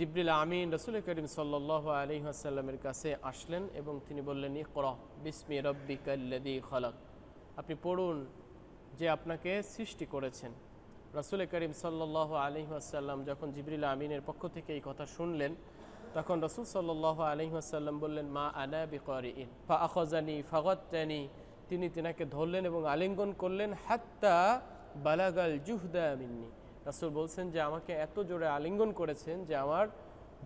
জিবরিল আমিন, রসুল করিম সাল্লাহ আলী আসাল্লামের কাছে আসলেন এবং তিনি বললেন, ইকর, বিসমি রব্বিকাল্লাদি খলক। আপনি পড়ুন যে আপনাকে সৃষ্টি করেছেন। রসুল করিম সাল্লাহ আলী আসাল্লাম যখন জিবরিল আমিনের পক্ষ থেকে এই কথা শুনলেন, তখন রসুল সাল্লাহ আলী আসাল্লাম বললেন, মা আনা বিকরি ইন ফা আখজানি ফাগতানি তিনি তিনাকে ধরলেন এবং আলিঙ্গন করলেন, হাত্তা বালাগাল জুহদা মিন্নি। রাসুল বলছেন যে আমাকে এত জোরে আলিঙ্গন করেছেন যে আমার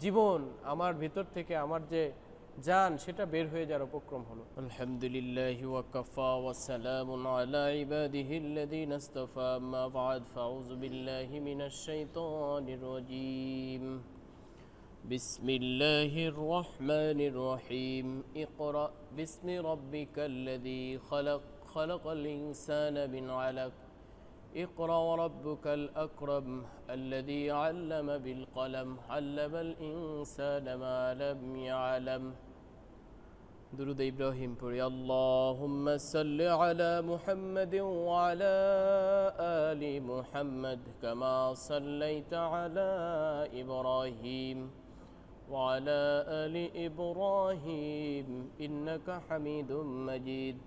জীবন আমার ভিতর থেকে আমার যে জান সেটা বের হয়ে যাওয়ার উপক্রম হলো আলহামদুলিল্লাহ ওয়াকাফা ওয়াসালাম আলা ইবাদিহিল্লাযীন ইসতাফা আম্মা বা'দ ফাউযু বিল্লাহি মিনাশ শাইতানির রাজীম بسم الله الرحمن الرحيم اقرأ باسم ربك الذي خلق خلق الإنسان من علق اقرأ وربك الأكرم الذي علم بالقلم علم الإنسان ما لم يعلم. درود إبراهيم পড়ি اللهم صل على محمد وعلى آل محمد كما صليت على إبراهيم وعلى آل إبراهيم إنك حميد مجيد.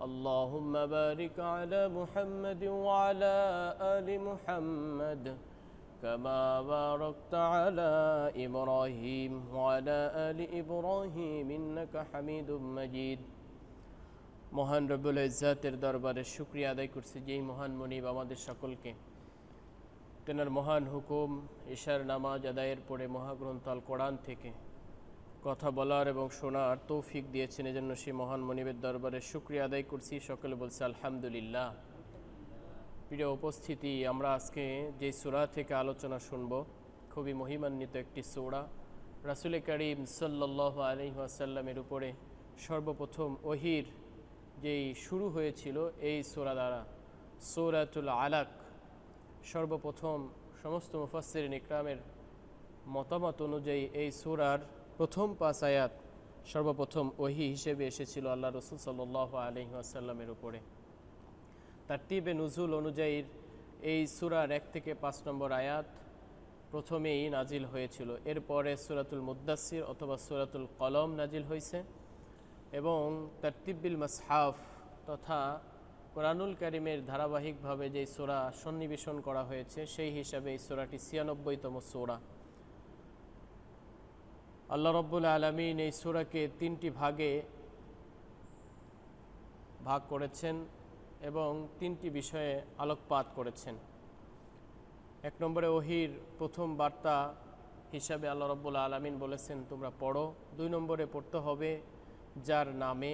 اللهم بارك على محمد وعلى آل محمد كما باركت على إبراهيم وعلى آل إبراهيم إنك حميد مجيد মহান রব্বুল ইজ্জাতের দরবারে শুক্রিয়া আদায় করছি যেই মহান মনিব আমাদের সকলকে তেনার মহান হুকুম ঈশার নামাজ আদায়ের পরে মহাগ্রন্থ আল কোরআন থেকে কথা বলার এবং শোনার তৌফিক দিয়েছেন এজন্য সেই মহান মনিবের দরবারে শুক্রিয়া আদায় করছি। সকলে বলছে, আলহামদুলিল্লাহ। প্রিয় উপস্থিতি, আমরা আজকে যে সুরা থেকে আলোচনা শুনব, খুবই মহিমান্বিত একটি সৌরা। রাসুল করিম সাল্লাহ আলহিহাসাল্লামের উপরে সর্বপ্রথম ওহির যেই শুরু হয়েছিল, এই সোরা দ্বারা। সৌরাতুল আলাক, সর্বপ্রথম সমস্ত মুফাসির ইকরামের মতামত অনুযায়ী এই সুরার প্রথম পাঁচ আয়াত সর্বপ্রথম ওহি হিসেবে এসেছিল আল্লাহ রসুল সাল্লাহ আলহিহাসাল্লামের উপরে। তার টিবে নুজুল অনুযায়ী এই সুরার এক থেকে পাঁচ নম্বর আয়াত প্রথমেই নাজিল হয়েছিল। এরপরে সুরাতুল মুদাসির অথবা সুরাতুল কলম নাজিল হয়েছে এবং তার তিব্বিল মাসহাফ তথা কোরআনুল করিমের ধারাবাহিকভাবে যে সোরা সন্নিবেশন করা হয়েছে, সেই হিসাবে এই সোরাটি ছিয়ানব্বইতম সোরা। আল্লাহ রব্বুল আলমিন এই সোরাকে তিনটি ভাগে ভাগ করেছেন এবং তিনটি বিষয়ে আলোকপাত করেছেন। এক নম্বরে ওহির প্রথম বার্তা হিসাবে আল্লাহ রব্বুল আলমিন বলেছেন, তোমরা পড়ো। দুই নম্বরে পড়তে হবে, যার নামে।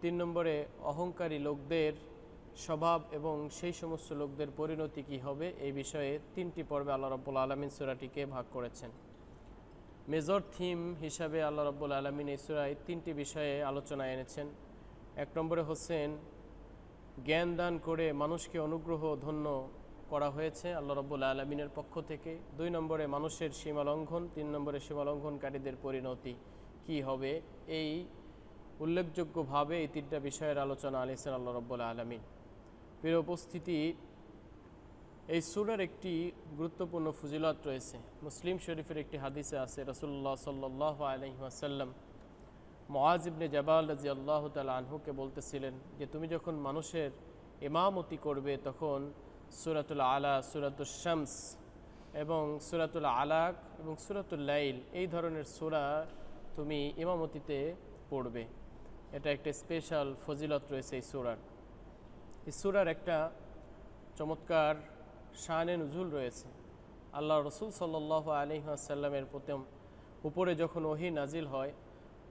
তিন নম্বরে, অহংকারী লোকদের স্বভাব এবং সেই সমস্ত লোকদের পরিণতি কী হবে? এই বিষয়ে তিনটি পর্বে আল্লাহ রব্বুল আলমিন সুরাটিকে ভাগ করেছেন। মেজর থিম হিসাবে আল্লাহ রব্বুল আলমিন এই সুরায় তিনটি বিষয়ে আলোচনা এনেছেন। এক নম্বরে হচ্ছেন জ্ঞান দান করে মানুষকে অনুগ্রহ ধন্য করা হয়েছে আল্লাহ রব্বুল আলমিনের পক্ষ থেকে। দুই নম্বরে মানুষের সীমালঙ্ঘন তিন নম্বরে সীমালঙ্ঘনকারীদের পরিণতি কি হবে? এই উল্লেখযোগ্যভাবে এই তিনটা বিষয়ের আলোচনা আলিসেন আল্লাহ রব্বুল আলমিন। প্রিয় উপস্থিতি এই সুরার একটি গুরুত্বপূর্ণ ফজিলত রয়েছে। মুসলিম শরীফের একটি হাদিসে আছে রসুল্লাহ সাল্লাহ আলহিহাসাল্লাম মহাজিবনে জবাল রাজি আল্লাহ তাল আনহুকে বলতেছিলেন যে, তুমি যখন মানুষের ইমামতি করবে, তখন সুরাতুল আলা সুরাতুল শামস এবং সুরাতুল আলাক এবং সুরাতুল লাইল, এই ধরনের সুরা তুমি ইমামতিতে পড়বে। এটা একটা স্পেশাল ফজিলত রয়েছে এই সুরার। এই সুরার একটা চমৎকার শানে নজুল রয়েছে। আল্লাহ রসুল সাল্লাহ আলহিহাসাল্লামের প্রথম উপরে যখন ওহি নাজিল হয়,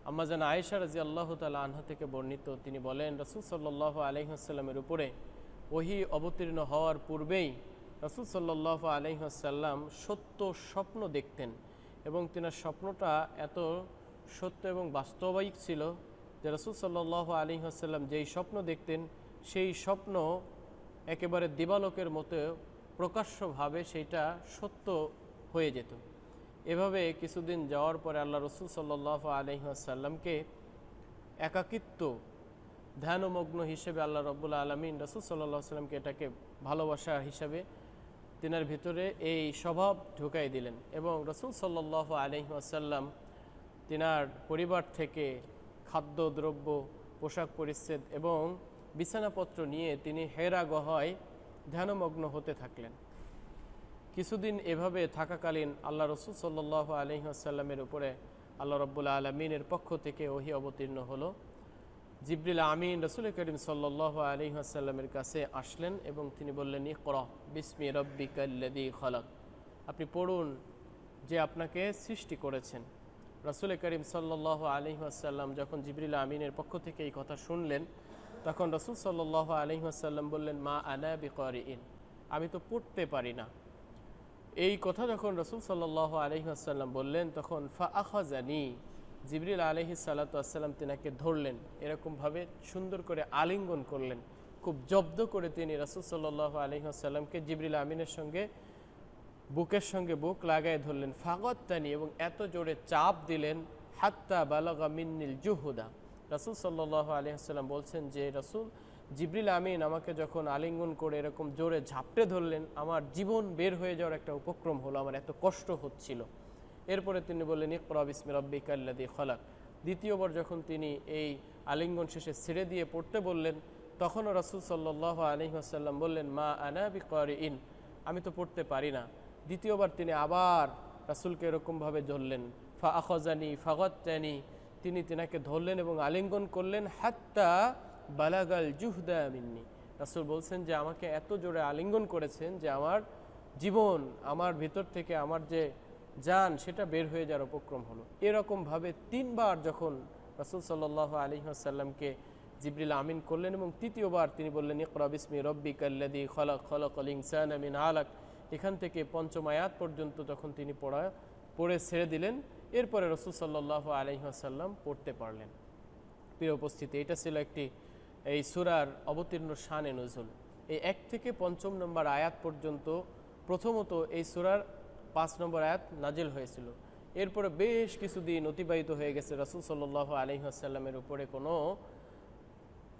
আম্মা যেন আয়েশা রাজি আল্লাহ তালা আনহা থেকে বর্ণিত, তিনি বলেন, রসুল সাল্লাহ আলহিহাসাল্লামের উপরে ওহি অবতীর্ণ হওয়ার পূর্বেই রসুল সাল্লাহ আলহিহাসাল্লাম সত্য স্বপ্ন দেখতেন এবং তিনার স্বপ্নটা এত সত্য এবং বাস্তবায়িক ছিল যে রসুল সাল্লাহ আলহিহাসাল্লাম যেই স্বপ্ন দেখতেন, সেই স্বপ্ন একেবারে দিবালকের মতো প্রকাশ্যভাবে সেইটা সত্য হয়ে যেত। এভাবে কিছুদিন যাওয়ার পরে আল্লাহ রসুল সাল্লাহ আলহিহাসাল্লামকে একাকিত্ব, ধ্যানমগ্ন হিসেবে আল্লাহ রব্বুল্লা আলমিন রসুল সাল্লাহ সাল্লামকে এটাকে ভালোবাসা হিসাবে তিনার ভিতরে এই স্বভাব ঢুকাই দিলেন এবং রসুল সাল্লাহ আলহিহাসাল্লাম তিনার পরিবার থেকে খাদ্য, দ্রব্য, পোশাক পরিচ্ছেদ এবং বিছানাপত্র নিয়ে তিনি হেরা গহায় ধ্যানমগ্ন হতে থাকলেন। কিছুদিন এভাবে থাকাকালীন আল্লাহ রসুল সাল্লাহ আলহিহাসাল্লামের উপরে আল্লাহ রব্বুল্লা আলমিনের পক্ষ থেকে ওহি অবতীর্ণ হলো। জিবরিল আমিন রসুল করিম সাল্লাহ আলহিহাসাল্লামের কাছে আসলেন এবং তিনি বললেন, ইকর বিসমি রব্বিকাল্লাদি খলাক। আপনি পড়ুন যে আপনাকে সৃষ্টি করেছেন। রসুল করিম সাল্লাহ আলহিহাসাল্লাম যখন জিবরিল আমিনের পক্ষ থেকে এই কথা শুনলেন তখন রসুল সাল্লাহ আলহিহাসাল্লাম বললেন, মা আনা বিকরি ইন আমি তো পড়তে পারি না। এই কথা যখন রসুল সাল্লাহ আলহিহাসাল্লাম বললেন, তখন ফা আখাজানি, জিবরিল আলহি সাল্লাতাম তেনাকে ধরলেন এরকমভাবে সুন্দর করে আলিঙ্গন করলেন। খুব জব্দ করে তিনি রসুল সাল্লাহ আলহিহাসাল্লামকে জিবরিল আমিনের সঙ্গে, বুকের সঙ্গে বুক লাগায় ধরলেন। ফাগত্তানি এবং এত জোরে চাপ দিলেন, হাত্তা বালাগা মিন্নিল জুহুদা। রসুল সাল্লাহ আলহিহাস্লাম বলছেন যে, রসুল, জিবরিল আমিন আমাকে যখন আলিঙ্গন করে এরকম জোরে ঝাপটে ধরলেন, আমার জীবন বের হয়ে যাওয়ার একটা উপক্রম হলো, আমার এত কষ্ট হচ্ছিল। এরপরে তিনি বললেন, ইকরা বিসমি রব্বিকাল্লাদি খলাক। দ্বিতীয়বার যখন তিনি এই আলিঙ্গন শেষে ছেড়ে দিয়ে পড়তে বললেন, তখনও রসুল সাল্লাহ আলহিহাসাল্লাম বললেন, মা আনা বিকর ইন আমি তো পড়তে পারি না। দ্বিতীয়বার তিনি আবার রাসুলকে এরকমভাবে ধরলেন, ফা আখজানি ফাগত্তানি তিনি তেনাকে ধরলেন এবং আলিঙ্গন করলেন, হাত্তা বালাগাল জুহদা মিন্নি। রাসুল বলছেন যে, আমাকে এত জোরে আলিঙ্গন করেছেন যে, আমার জীবন, আমার ভিতর থেকে আমার যে যান, সেটা বের হয়ে যাওয়ার উপক্রম হলো। এরকমভাবে তিনবার যখন রাসুল সাল্লাহ আলী আসাল্লামকে জিবরিল আমিন করলেন এবং তৃতীয়বার তিনি বললেন, ইকরা বিসমি রব্বি কাল্লাদি খলক খলক ইনসান আমিন আলাক এখান থেকে পঞ্চম আয়াত পর্যন্ত যখন তিনি পড়া, পড়ে ছেড়ে দিলেন এরপরে রসুল সাল্লাহ আলহিহাসাল্লাম পড়তে পারলেন। প্রিয় উপস্থিতি, এটা ছিল একটি, এই সুরার অবতীর্ণ শানে নজরুল এই এক থেকে পঞ্চম নম্বর আয়াত পর্যন্ত প্রথমত এই সুরার পাঁচ নম্বর আয়াত নাজিল হয়েছিল। এরপরে বেশ কিছুদিন অতিবাহিত হয়ে গেছে রসুল সাল্লাহ আলহিহাসাল্লামের উপরে কোনো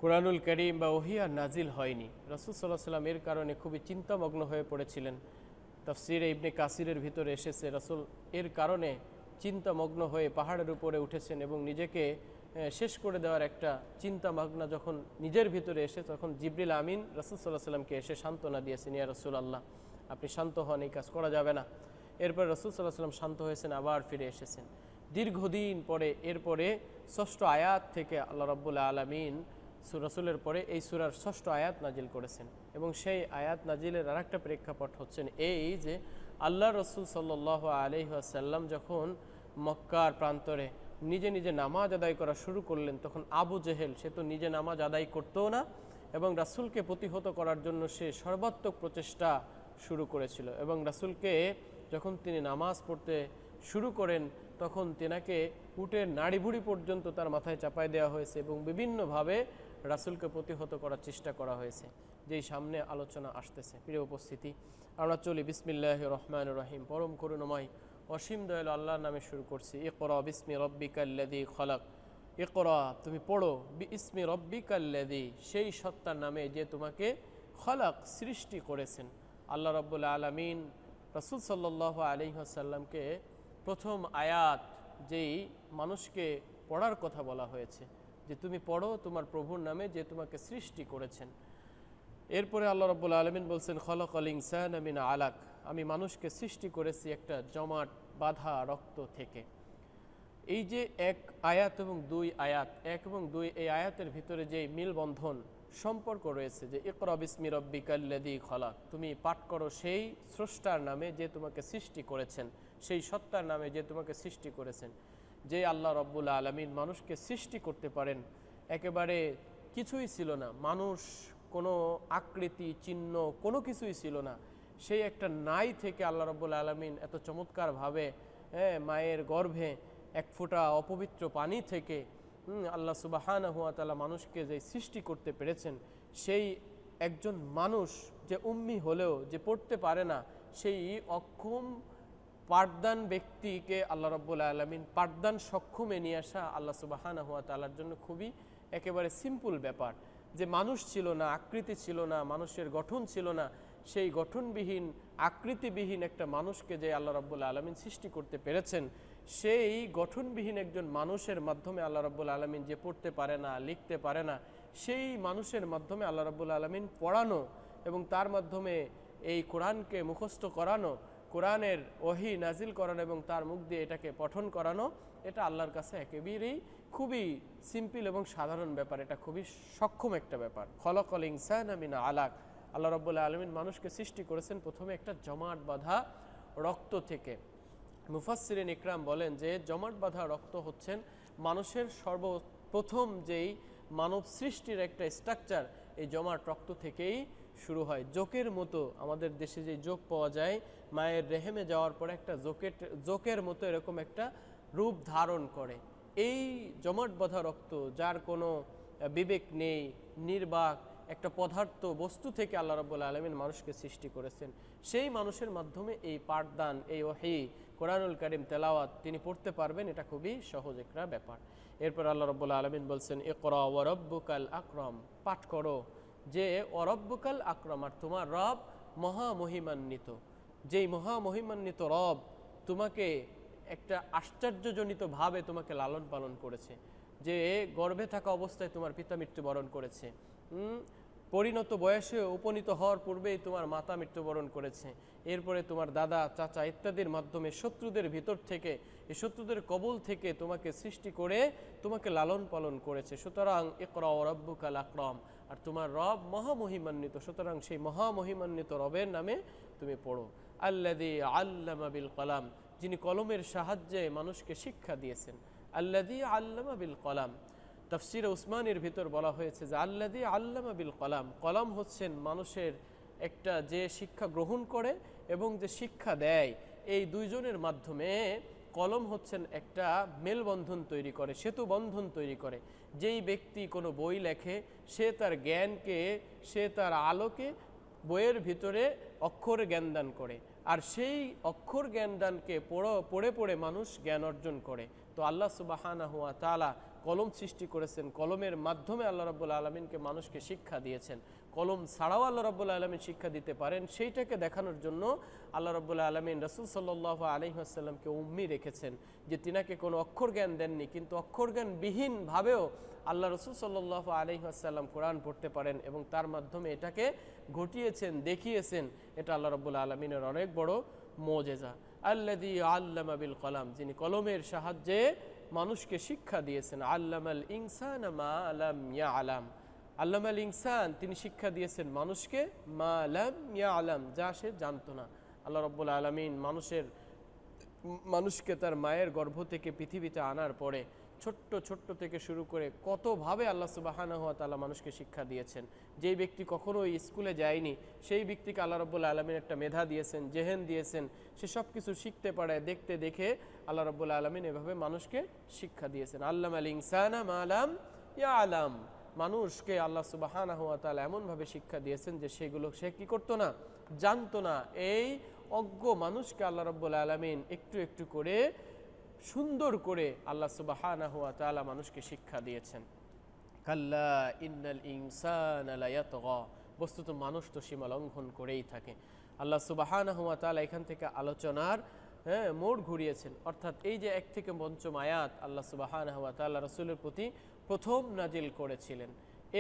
কোরআনুল করিম বা ওহিয়া নাজিল হয়নি। রসুল সাল্লাহ সাল্লাম এর কারণে খুবই চিন্তামগ্ন হয়ে পড়েছিলেন। তফসির ইবনে কাসিরের ভিতরে এসেছে রসুল এর কারণে চিন্তামগ্ন হয়ে পাহাড়ের উপরে উঠেছেন এবং নিজেকে শেষ করে দেওয়ার একটা চিন্তামগ্ন যখন নিজের ভিতরে এসে, তখন জিবরিল আমিন রসুল সাল্লাহ সাল্লামকে এসে সান্ত্বনা দিয়েছেন, ইয়া রসুল আল্লাহ আপনি শান্ত হন, এই কাজ করা যাবে না। এরপর রসুল সাল্লাহ সাল্লাম শান্ত হয়েছেন, আবার ফিরে এসেছেন। দীর্ঘদিন পরে, এরপরে ষষ্ঠ আয়াত থেকে আল্লাহ রব্বুল্লা আলমিন রসুলের পরে এই সুরার ষষ্ঠ আয়াত নাজিল করেছেন এবং সেই আয়াত নাজিলের আর একটা প্রেক্ষাপট হচ্ছেন এই যে আল্লাহ রসুল সাল্লাহ আলহাসাল্লাম যখন মক্কার প্রান্তরে নিজে নিজে নামাজ আদায় করা শুরু করলেন, তখন আবু জেহেল, সে তো নিজে নামাজ আদায় করতেও না এবং রাসুলকে প্রতিহত করার জন্য সে সর্বাত্মক প্রচেষ্টা শুরু করেছিল এবং রাসুলকে যখন তিনি নামাজ পড়তে শুরু করেন, তখন তেনাকে উটের নাড়িভুড়ি পর্যন্ত তার মাথায় চাপায় দেওয়া হয়েছে এবং বিভিন্নভাবে রাসুলকে প্রতিহত করার চেষ্টা করা হয়েছে। যেই সামনে আলোচনা আসতেছে। প্রিয় উপস্থিতি, আমরা চলি বিসমিল্লাহ রহমান রহিম। পরম করুণময়, অসীম দয়াল আল্লাহর নামে শুরু করছি। এ ইকরা বিসমি রব্বিকাল্লাদি খলাক। ইকরা, তুমি পড়ো ইসমি রব্বিকাল্লাদি সেই সত্তার নামে যে তোমাকে খলাক সৃষ্টি করেছেন। আল্লাহ রব্বুল্লা আলমিন রসুল সাল্লাহ আলিহাসাল্লামকে প্রথম আয়াত যেই মানুষকে পড়ার কথা বলা হয়েছে। যে তুমি পড়ো তোমার প্রভুর নামে যে তোমাকে সৃষ্টি করেছেন। এরপরে আল্লাহ রব্বুল আলমিন বলছেন খলক আল ইনসান আমিন আলাক। আমি মানুষকে সৃষ্টি করেছি একটা জমাট বাধা রক্ত থেকে। এই যে এক আয়াত এবং দুই আয়াত, এক এবং দুই এই আয়াতের ভিতরে যে মিলবন্ধন সম্পর্ক রয়েছে, যে ইকরা বিসমি রব্বিকাল্লাদি খলাক, তুমি পাঠ করো সেই স্রষ্টার নামে যে তোমাকে সৃষ্টি করেছেন, সেই সত্তার নামে যে তোমাকে সৃষ্টি করেছেন। যে আল্লাহ রব্বুল আলমিন মানুষকে সৃষ্টি করতে পারেন, একেবারে কিছুই ছিল না। মানুষ কোনো আকৃতি, চিহ্ন, কোনো কিছুই ছিল না। সেই একটা নাই থেকে আল্লাহ রব্বুল আলমিন এত চমৎকারভাবে হ্যাঁ মায়ের গর্ভে এক ফোঁটা অপবিত্র পানি থেকে আল্লাহ সুবাহান হুয়া তালা মানুষকে যে সৃষ্টি করতে পেরেছেন, সেই একজন মানুষ যে উম্মি হলেও, যে পড়তে পারে না, সেই অক্ষম পাঠদান ব্যক্তিকে আল্লাহ রব্বুল আলমিন পাঠদান সক্ষমে নিয়ে আসা আল্লাহ সুবাহানা হুয়া তালার জন্য খুবই একেবারে সিম্পল ব্যাপার। যে মানুষ ছিল না, আকৃতি ছিল না, মানুষের গঠন ছিল না, সেই গঠনবিহীন, আকৃতিবিহীন একটা মানুষকে যে আল্লাহ রব্বুল আলমিন সৃষ্টি করতে পেরেছেন, সেই গঠনবিহীন একজন মানুষের মাধ্যমে আল্লাহ রব্বুল আলমিন যে পড়তে পারে না, লিখতে পারে না, সেই মানুষের মাধ্যমে আল্লাহ রব্বুল আলমিন পড়ানো এবং তার মাধ্যমে এই কোরআনকে মুখস্থ করানো কোরআনের ওহি নাজিল করানো এবং তার মুখ দিয়ে এটাকে পঠন করানো, এটা আল্লাহর কাছে একেবারেই খুবই সিম্পল এবং সাধারণ ব্যাপার। এটা খুবই সক্ষম একটা ব্যাপার। খলকল ইনসান আমিনা আলাক। আল্লাহ রব্বুল্লাহ আলমিন মানুষকে সৃষ্টি করেছেন প্রথমে একটা জমাট বাঁধা রক্ত থেকে। মুফাসসিরিন ইকরাম বলেন যে, জমাট বাঁধা রক্ত হচ্ছেন মানুষের সর্বপ্রথম যেই মানব সৃষ্টির একটা স্ট্রাকচার এই জমাট রক্ত থেকেই শুরু হয়। জোকের মতো আমাদের দেশে যে জোক পাওয়া যায় মায়ের রেহেমে যাওয়ার পরে একটা জোকেট, জোকের মতো এরকম একটা রূপ ধারণ করে। এই জমাট রক্ত যার কোনো বিবেক নেই, নির্বাক, একটা পদার্থ বস্তু থেকে আল্লাহ রব্বুল আলমিন মানুষকে সৃষ্টি করেছেন। সেই মানুষের মাধ্যমে এই পাঠদান, এই ওহি, কোরআনুল করিম তেলাওয়াত তিনি পড়তে পারবেন, এটা খুবই সহজ একটা ব্যাপার। এরপর আল্লাহ রব্বুল আলমিন বলছেন একরা ওরব্বুকাল আক্রম পাঠ করো। যে অরব্বকাল আক্রম আর তোমার রব মহামহিমান্বিত। যেই মহামহিমান্বিত রব তোমাকে একটা আশ্চর্যজনিত ভাবে তোমাকে লালন পালন করেছে, যে গর্ভে থাকা অবস্থায় তোমার পিতা মৃত্যুবরণ করেছে। পরিণত বয়সে উপনীত হওয়ার পূর্বেই তোমার মাতা মৃত্যুবরণ করেছে। এরপরে তোমার দাদা, চাচা ইত্যাদির মাধ্যমে শত্রুদের ভিতর থেকে, এই শত্রুদের কবল থেকে তোমাকে সৃষ্টি করে তোমাকে লালন পালন করেছে। সুতরাং একরা রব্বুকাল আকরম। আর তোমার রব মহামহিমান্বিত, সুতরাং সেই মহামহিমান্বিত রবের নামে তুমি পড়ো। আল্লাদি আল্লামা বিল কলাম, যিনি কলমের সাহায্যে মানুষকে শিক্ষা দিয়েছেন। আল্লাদি আল্লামা বিল কলাম। তফসির উসমানের ভিতর বলা হয়েছে যে আল্লাদি আল্লামা বিল কলাম কলাম হচ্ছেন মানুষের একটা যে শিক্ষা গ্রহণ করে এবং যে শিক্ষা দেয়, এই দুইজনের মাধ্যমে কলম হচ্ছেন একটা মেলবন্ধন তৈরি করে, সেতু বন্ধন তৈরি করে। যেই ব্যক্তি কোনো বই লেখে, সে তার জ্ঞানকে, সে তার আলোকে বইয়ের ভিতরে অক্ষর জ্ঞানদান করে। আর সেই অক্ষর জ্ঞানদানকে পড়ো, পড়ে পড়ে মানুষ জ্ঞান অর্জন করে। তো আল্লাহ সুবাহানা হুয়া তালা কলম সৃষ্টি করেছেন। কলমের মাধ্যমে আল্লাহ রব্বুল আলমিনকে মানুষকে শিক্ষা দিয়েছেন। কলম ছাড়াও আল্লাহ রব্বুল আলমিন শিক্ষা দিতে পারেন। সেইটাকে দেখানোর জন্য আল্লাহ রব্বুল আলমিন রসুল সাল্লাহ আলহিহাসাল্লামকে উম্মি রেখেছেন যে তিনাকে কোনো অক্ষর জ্ঞান দেননি, কিন্তু অক্ষর জ্ঞানবিহীনভাবেও আল্লাহ রসুল সাল্লাহ আলহিহাসাল্লাম কোরআন পড়তে পারেন এবং তার মাধ্যমে এটাকে ঘটিয়েছেন, দেখিয়েছেন। এটা আল্লাহ রব্বুল আলমিনের অনেক বড় মোজেজা। আল্লাদি আল্লামা বিল কলাম, যিনি কলমের সাহায্যে মানুষকে শিক্ষা দিয়েছেন। আল্লামাল ইনসান মা আলাম ইয়া আলাম আল্লাম আল ইনসান, তিনি শিক্ষা দিয়েছেন মানুষকে, মা আলাম ইয়া আলাম যা সে জানতো না। আল্লাহ রব্বুল আলমিন মানুষের, মানুষকে তার মায়ের গর্ভ থেকে পৃথিবীতে আনার পরে ছোট্ট ছোট্ট থেকে শুরু করে কতভাবে আল্লাহ সুবাহানা হওয়া তালা মানুষকে শিক্ষা দিয়েছেন। যেই ব্যক্তি কখনো স্কুলে যায়নি, সেই ব্যক্তিকে আল্লাহ রব্বুল আলমিন একটা মেধা দিয়েছেন, জেহেন দিয়েছেন। সে সব কিছু শিখতে পারে, দেখতে দেখে আল্লাহ রব্বুল আলমিন এভাবে মানুষকে শিক্ষা দিয়েছেন। আল্লাম আল ইনসানা মালাম ইয়া আলাম মানুষকে আল্লাহ সুবাহানা হওয়া তালা এমনভাবে শিক্ষা দিয়েছেন যে সেগুলো সে কি করতো না, জানতো না। এই অজ্ঞ মানুষকে আল্লাহ রব্বুল আলমিন একটু একটু করে, সুন্দর করে আল্লাহ সুবাহানা হুয়া তালা মানুষকে শিক্ষা দিয়েছেন। কাল্লা ইন্নাল ইনসান বস্তুত মানুষ তো সীমা লঙ্ঘন করেই থাকে। আল্লাহ সুবাহানা হুয়া তালা এখান থেকে আলোচনার হ্যাঁ মোড় ঘুরিয়েছেন। অর্থাৎ এই যে এক থেকে পঞ্চম আয়াত আল্লাহ সুবাহানা তাল্লাহ রসুলের প্রতি প্রথম নাজিল করেছিলেন।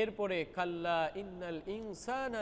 এরপরে, কাল্লা ইন্নাল ইনসান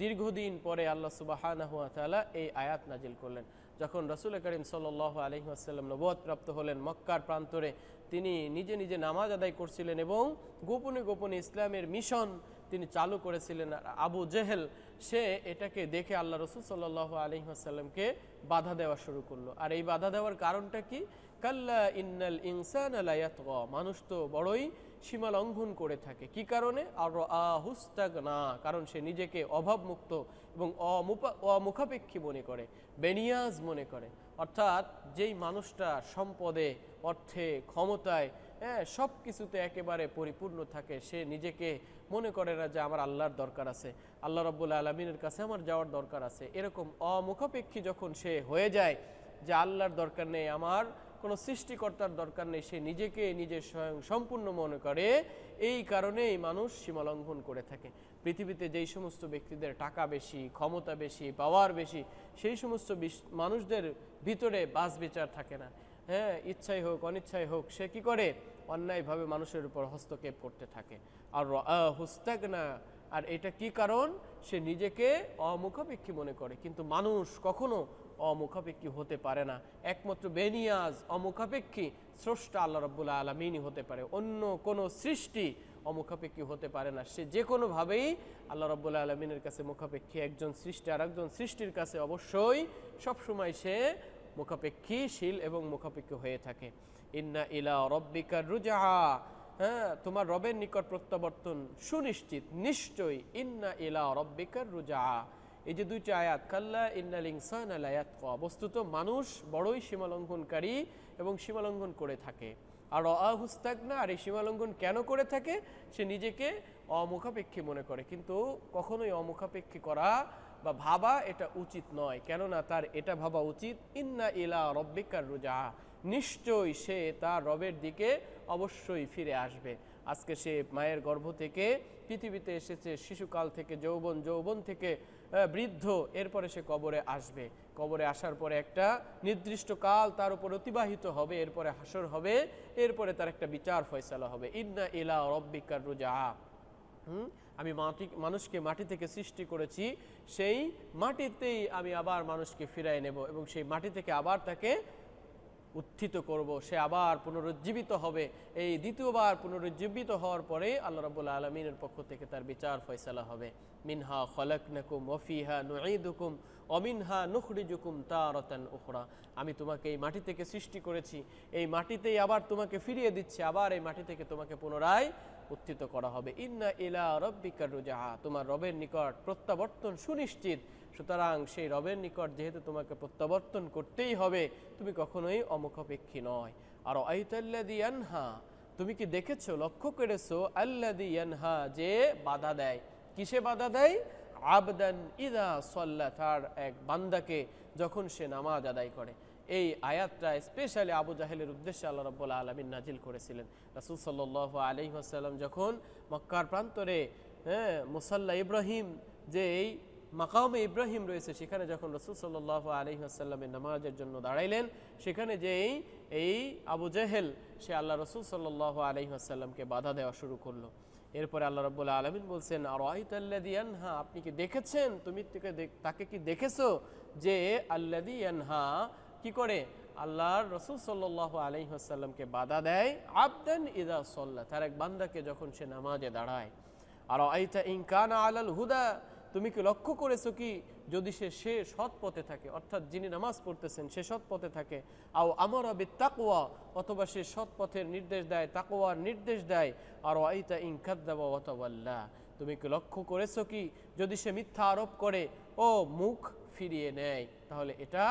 দীর্ঘদিন পরে আল্লাহ সুবাহানা তালা এই আয়াত নাজিল করলেন। যখন রসুল করিম সাল আলহিহাসাল্লাম নবদ প্রাপ্ত হলেন মক্কার প্রান্তরে, তিনি নিজে নিজে নামাজ আদায় করছিলেন এবং গোপনে গোপনে ইসলামের মিশন তিনি চালু করেছিলেন। আবু জেহেল সে এটাকে দেখে আল্লাহ রসুল সাল্লাহ আলহিহাসাল্লামকে বাধা দেওয়া শুরু করল। আর এই বাধা দেওয়ার কারণটা কি? কাল্লা ইন্নাল ইনসান আলায়াত মানুষ তো বড়ই সীমা লঙ্ঘন করে থাকে। কি কারণে? আর আহুস্তাগ না কারণ সে নিজেকে অভাবমুক্ত এবং অমুপা, অমুখাপেক্ষী মনে করে, বেনিয়াজ মনে করে। অর্থাৎ যেই মানুষটা সম্পদে, অর্থে, ক্ষমতায় হ্যাঁ সব কিছুতে একেবারে পরিপূর্ণ থাকে। সে নিজেকে মনে করে না যে আমার আল্লাহর দরকার আছে। আল্লাহ রব্বুল আলমিনের কাছে আমার যাওয়ার দরকার আছে। এরকম অমুখাপেক্ষী যখন সে হয়ে যায় যে আল্লাহর দরকার নেই, আমার কোনো সৃষ্টিকর্তার দরকার নেই, সে নিজেকে নিজের স্বয়ং সম্পূর্ণ মনে করে, এই কারণেই মানুষ সীমালঙ্ঘন করে থাকে। পৃথিবীতে যেই সমস্ত ব্যক্তিদের টাকা বেশি, ক্ষমতা বেশি পাওয়ার বেশি, সেই সমস্ত মানুষদের ভিতরে বাস বিচার থাকে না। হ্যাঁ ইচ্ছাই হোক, অনিচ্ছাই হোক, সে কি করে? অন্যায়ভাবে মানুষের উপর হস্তক্ষেপ করতে থাকে। আর হুস্তাক না আর এটা কি কারণ? সে নিজেকে অমুখাপেক্ষী মনে করে। কিন্তু মানুষ কখনো অমুখাপেক্ষী হতে পারে না। একমাত্র বেনিয়াজ অমুখাপেক্ষী, স্রষ্টা আল্লাহ রব্বুল্লা আলমিনই হতে পারে। অন্য কোনো সৃষ্টি অমুখাপেক্ষী হতে পারে না। সে যে কোনোভাবেই আল্লাহ রব্বুল্লা আলমিনের কাছে মুখাপেক্ষী। একজন সৃষ্টি আর একজন সৃষ্টির কাছে অবশ্যই সবসময় সে মুখাপেক্ষীশীল এবং মুখাপেক্ষী হয়ে থাকে। ইন্না ইলা রব্বিকার রুজা হ্যাঁ তোমার রবের নিকট প্রত্যাবর্তন সুনিশ্চিত, নিশ্চয়ই। ইন্না ইলা রব্বিকার রুজা এই যে দুইটি আয়াত, কাল্লা ইন্নাল ইনসান আয়াত বস্তুত মানুষ বড়ই সীমালঙ্ঘনকারী এবং সীমালঙ্ঘন করে থাকে। আর অহুস্তাক না আর এই সীমালঙ্ঘন কেন করে থাকে? সে নিজেকে অমুখাপেক্ষী মনে করে। কিন্তু কখনোই অমুখাপেক্ষী করা বা ভাবা এটা উচিত নয়। কেননা তার এটা ভাবা উচিত, ইন্না ইলা রব্বিকার রুজা নিশ্চয়ই সে তার রবের দিকে অবশ্যই ফিরে আসবে। আজকে সে মায়ের গর্ভ থেকে পৃথিবীতে এসেছে, শিশুকাল থেকে, যৌবন যৌবন থেকে বৃদ্ধ, এরপরে সে কবরে আসবে। কবরে আসার পরে একটা নির্দিষ্ট কাল তার উপর অতিবাহিত হবে, এরপরে হাসর হবে, এরপরে তার একটা বিচার ফয়সালা হবে। ইন্না ইলা রব্বিকার রুজা হুম? আমি মাটি, মানুষকে মাটি থেকে সৃষ্টি করেছি, সেই মাটিতেই আমি আবার মানুষকে ফিরাই নেব এবং সেই মাটি থেকে আবার তাকে উত্থিত করব। সে আবার পুনরুজ্জীবিত হবে। এই দ্বিতীয়বার পুনরুজ্জীবিত হওয়ার পরে আল্লাহ রাবুল আলমিনের পক্ষ থেকে তার বিচার ফয়সালা হবে। মিনহা খলকনাকুম ওফিহা নুঈদুকুম অমিনহা নুখরি নুখরিজুকুম তারতান উখরা। আমি তোমাকে এই মাটি থেকে সৃষ্টি করেছি। এই মাটিতেই আবার তোমাকে ফিরিয়ে দিচ্ছি। আবার এই মাটি থেকে তোমাকে পুনরায় উত্থিত করা হবে। ইন্না ইলা রব্বিকার রুজাহা, তোমার রবের নিকট প্রত্যাবর্তন সুনিশ্চিত। সুতরাং সেই রবের নিকট যেহেতু তোমাকে প্রত্যাবর্তন করতেই হবে, তুমি কখনোই অমুখাপেক্ষী নয়। আর আইতাল্লাদি আনহা, তুমি কি দেখেছ, লক্ষ্য করেছ? আল্লাদি আনহা যে বাধা দেয়। কিসে বাধা দেয়? আবদান ইদা সল্লা, তার এক বান্দাকে যখন সে নামাজ আদায় করে। এই আয়াতটা স্পেশালি আবু জাহেলের উদ্দেশ্যে আল্লাহ রব্বুল আলমিন নাজিল করেছিলেন। রাসুল সাল্লাহ আলী আসাল্লাম যখন মক্কার প্রান্তরে হ্যাঁ মুসাল্লা ইব্রাহিম যে এই মাকামে ইব্রাহিম রয়েছে, সেখানে যখন রসুল সাল্লাহ আলী আসাল্লামের নামাজের জন্য দাঁড়াইলেন, সেখানে যে এই আবু জাহেল, সে আল্লাহ রসুল সাল্লাহ আলী আসাল্লামকে বাধা দেওয়া শুরু করল। এরপরে আল্লাহ রব্বুল্লাহ আলমিন বলছেন আর আল্লাদিয়ানহা আপনি কি দেখেছেন? তুমি তাকে কি দেখেছ? যে আল্লাদিয়ানহা কি করে? আল্লাহর রসুল সাল্লাহ আলহিহাসাল্লামকে বাধা দেয়, আবদান ইদা সল্লা, তার এক বান্দাকে যখন সে নামাজে দাঁড়ায়। আর আইতা ইনকানা আলাল হুদা, তুমি কি লক্ষ্য করেছ কি? যদি সে সে সৎ পথে থাকে, অর্থাৎ যিনি নামাজ পড়তেছেন, সে সৎ পথে থাকে। আও আমর আবি তাকওয়া অথবা সে সৎ পথের নির্দেশ দেয়, তাকওয়ার নির্দেশ দেয়। আর আইতা ইনকাদ্দাবা ওয়াতাওয়াল্লা তুমি কি লক্ষ্য করেছ কি? যদি সে মিথ্যা আরোপ করে, ও মুখ ফিরিয়ে নেয়, তাহলে এটা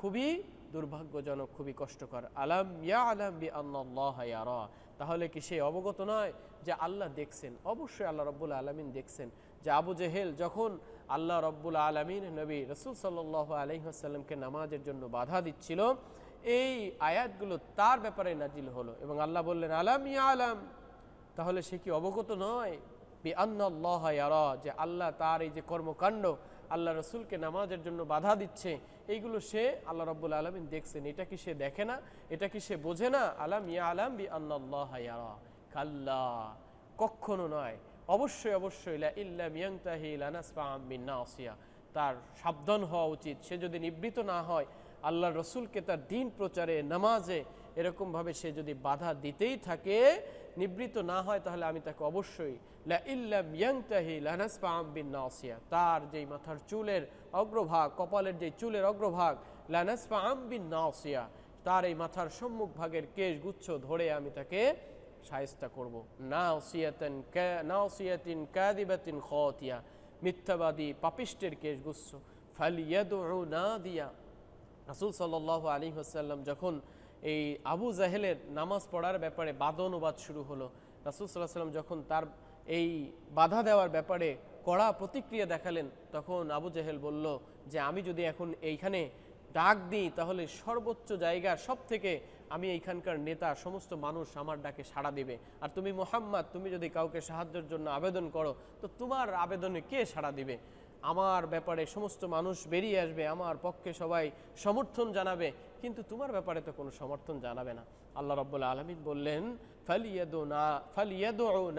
খুবই দুর্ভাগ্যজনক, খুবই কষ্টকর। আলাম ইয়া আলাম বি আল্লাহ তাহলে কি সে অবগত নয় যে আল্লাহ দেখছেন? অবশ্যই আল্লাহ রব্বুল আলমিন দেখছেন। যে আবু জেহেল যখন আল্লাহ রব্বুল আলমিন, নবী রসুল সাল্লাহ আলহিহাসাল্লামকে নামাজের জন্য বাধা দিচ্ছিল, এই আয়াতগুলো তার ব্যাপারে নাজিল হলো এবং আল্লাহ বললেন, আলাম ইয়া আলাম তাহলে সে কি অবগত নয়? বি যে আল্লাহ তার এই যে কর্মকাণ্ড, আল্লাহ রসুলকে নামাজের জন্য বাধা দিচ্ছে, এইগুলো সে আল্লাহ রব্বুল আলমিন দেখছেন। এটা কি সে দেখে না? এটা কি সে বোঝে না? আলাম ইয়া আলাম বি ইয়ারা। কাল্লা, কখনো নয়। অবশ্যই অবশ্যই ইল্লা মিয়াংতাহি তার সাবধান হওয়া উচিত। সে যদি নিবৃত না হয় আল্লাহ রসুলকে তার দিন প্রচারে, নামাজে এরকমভাবে সে যদি বাধা দিতেই থাকে নিবৃত না হয়, তাহলে আমি তাকে অবশ্যই লা তার যেই মাথার চুলের অগ্রভাগ, কপালের যেই চুলের অগ্রভাগ লানাসফা আম্বিন নাসিয়া তার এই মাথার সম্মুখ ভাগের কেশ গুচ্ছ ধরে আমি তাকে সায়স্তা করব। নাওসিয়াতান নাওসিয়াতিন কাদিবাতিন খতিয়া, মিথ্যাবাদী পাপিষ্টের কেশ গুচ্ছ। ফালিয়াদু নাদিয়া রাসুল সাল্লাহ আলী হাসাল্লাম যখন এই আবু জাহেলের নামাজ পড়ার ব্যাপারে বাদ অনুবাদ শুরু হলো। রাসুল সাল্লাহ সাল্লাম যখন তার এই বাধা দেওয়ার ব্যাপারে কড়া প্রতিক্রিয়া দেখালেন, তখন আবু জাহেল বলল যে, আমি যদি এখন এইখানে ডাক দিই, তাহলে সর্বোচ্চ জায়গার সব থেকে আমি এইখানকার নেতা, সমস্ত মানুষ আমার ডাকে সাড়া দিবে। আর তুমি মোহাম্মদ, তুমি যদি কাউকে সাহায্যের জন্য আবেদন করো, তো তোমার আবেদনে কে সাড়া দিবে? আমার ব্যাপারে সমস্ত মানুষ বেরিয়ে আসবে, আমার পক্ষে সবাই সমর্থন জানাবে কিন্তু তোমার ব্যাপারে তো কোনো সমর্থন জানাবে না। আল্লাহ রব্বুল আলমিন বললেন ফালিয়াদো না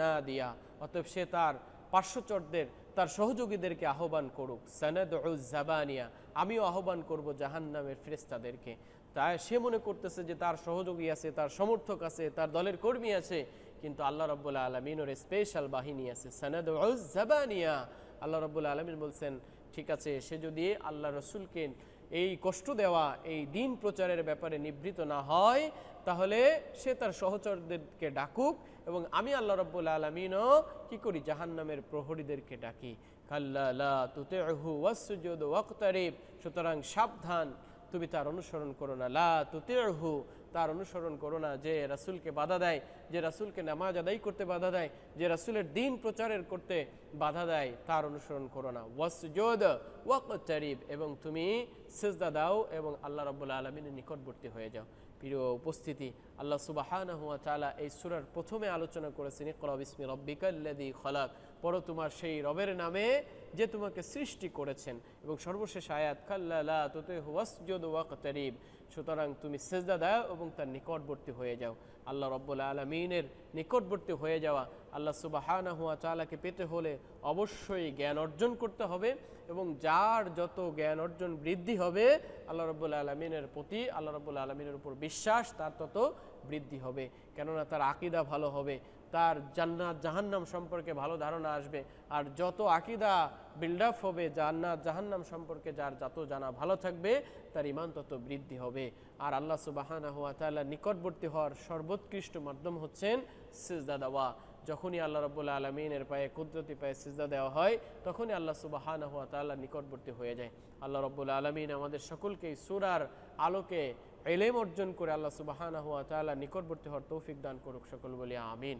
না দিয়া। অতএব সে তার পার্শ্বচরদের, তার সহযোগীদেরকে আহ্বান করুক। সনদ জাবানিয়া। আমিও আহ্বান করব জাহান নামের ফেরেস্তাদেরকে তাই সে মনে করতেছে যে তার সহযোগী আছে, তার সমর্থক আছে, তার দলের কর্মী আছে। কিন্তু আল্লাহ রব্বুল্লা আলমিনের স্পেশাল বাহিনী আছে সনদ জাবানিয়া। আল্লাহ রব্বুল আলমিন বলছেন, ঠিক আছে, সে যদি আল্লাহ রসুলকে এই কষ্ট দেওয়া, এই দিন প্রচারের ব্যাপারে নিবৃত না হয়, তাহলে সে তার সহচরদেরকে ডাকুক এবং আমি আল্লাহ রব্বুল আলমিনও কি করি? জাহান্নামের প্রহরীদেরকে ডাকি। কাল্লা তুতে সুতরাং সাবধান। তুমি তার অনুসরণ করো না। লা তুতেহু তার অনুসরণ করো না যে রাসুলকে বাধা দেয়, যে রাসুলকে নামাজ আদায় করতে বাধা দেয়, যে রাসুলের দিন প্রচারের করতে বাধা দেয়, তার অনুসরণ করো না। ওয়াসজোদ, ওয়াকতারিব, এবং তুমি সেজদা দাও এবং আল্লাহ রব্বুল্লা আলমিনের নিকটবর্তী হয়ে যাও। প্রিয় উপস্থিতি, আল্লাহ সুবাহানা হুয়া এই সুরার প্রথমে আলোচনা করেছেন, ইকরা বিসমি রব্বিকাল্লাদি খলাক। পর তোমার সেই রবের নামে যে তোমাকে সৃষ্টি করেছেন এবং সর্বশেষ আয়াত, কাল্লা তোতে ওয়াসজুদ ওয়াকতারিব সুতরাং তুমি সেজদা দাও এবং তার নিকটবর্তী হয়ে যাও। আল্লাহ রব্বুল আলমিনের নিকটবর্তী হয়ে যাওয়া, আল্লাহ সুবাহানা হুয়া চালাকে পেতে হলে অবশ্যই জ্ঞান অর্জন করতে হবে এবং যার যত জ্ঞান অর্জন বৃদ্ধি হবে, আল্লাহ রব্বুল আলমিনের প্রতি, আল্লাহ রব্বুল আলমিনের উপর বিশ্বাস তার তত বৃদ্ধি হবে। কেননা তার আকিদা ভালো হবে। তার জান্নাত জাহান্নাম সম্পর্কে ভালো ধারণা আসবে। আর যত আকিদা বিল্ড আপ হবে, জান্নাত জাহান্নাম সম্পর্কে যার যত জানা ভালো থাকবে, তার ইমান তত বৃদ্ধি হবে। আর আল্লাহ সুবাহানা হুয়া তাল্লাহ নিকটবর্তী হওয়ার সর্বোৎকৃষ্ট মাধ্যম হচ্ছেন সিজদা দেওয়া। যখনই আল্লাহ রব্বুল্লা আলমিনের পায়ে কুদরতি পায়ে সিজদা দেওয়া হয়, তখনই আল্লাহ সুবাহানা হুয়া তাল্লাহ নিকটবর্তী হয়ে যায়। আল্লাহ রব্বুল্লা আলমিন আমাদের সকলকে সুরার আলোকে এলেম অর্জন করে আল্লাহ সুবাহানা হুয়া তাল্লাহ নিকটবর্তী হওয়ার তৌফিক দান করুক সকল বলি, আমিন।